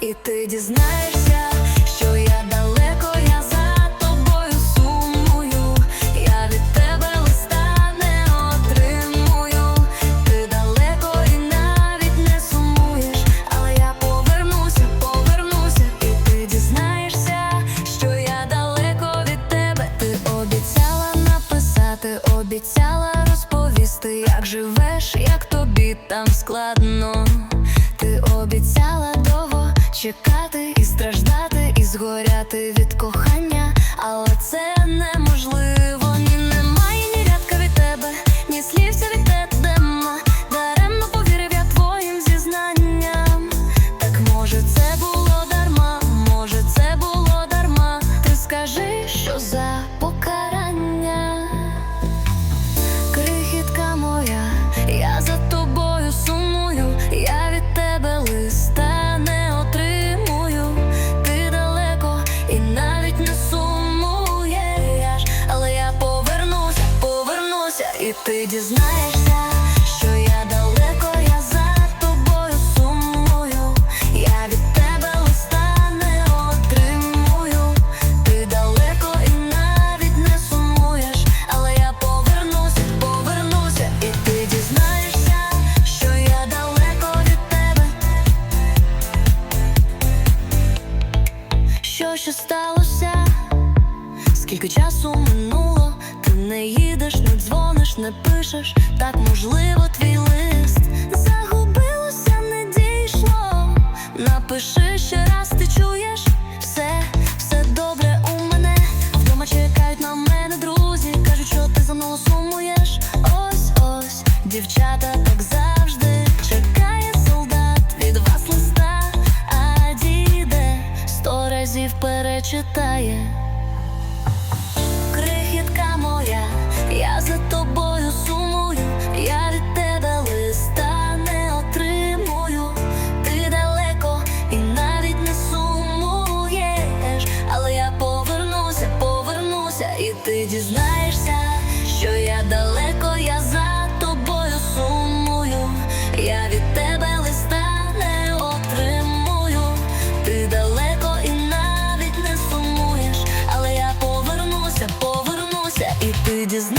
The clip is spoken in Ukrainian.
і ти дізнаєшся, що я далеко, я за тобою сумую. Я від тебе листа не отримую. Ти далеко і навіть не сумуєш. Але я повернуся, повернуся, і ти дізнаєшся, що я далеко від тебе. Ти обіцяла написати, обіцяла розповісти, як живеш, як тобі там складно. Ти обіцяла довго чекати і страждати, і згоряти від кохання, але це неможливо. Ти дізнаєшся, що я далеко, я за тобою сумую. Я від тебе листа не отримую. Ти далеко навіть не сумуєш, але я повернуся, повернуся, і ти дізнаєшся, що я далеко від тебе. Що ще сталося? Скільки часу минуло, не їдеш, не дзвониш, не пишеш, так можливо, твій лист загубилося, не дійшло. Напиши ще раз, ти чуєш все, все добре у мене. Вдома чекають на мене друзі, кажуть, що ти за мною сумуєш. Ось ось, дівчата, так завжди чекає солдат від вас листа, а діде сто разів перечитає. just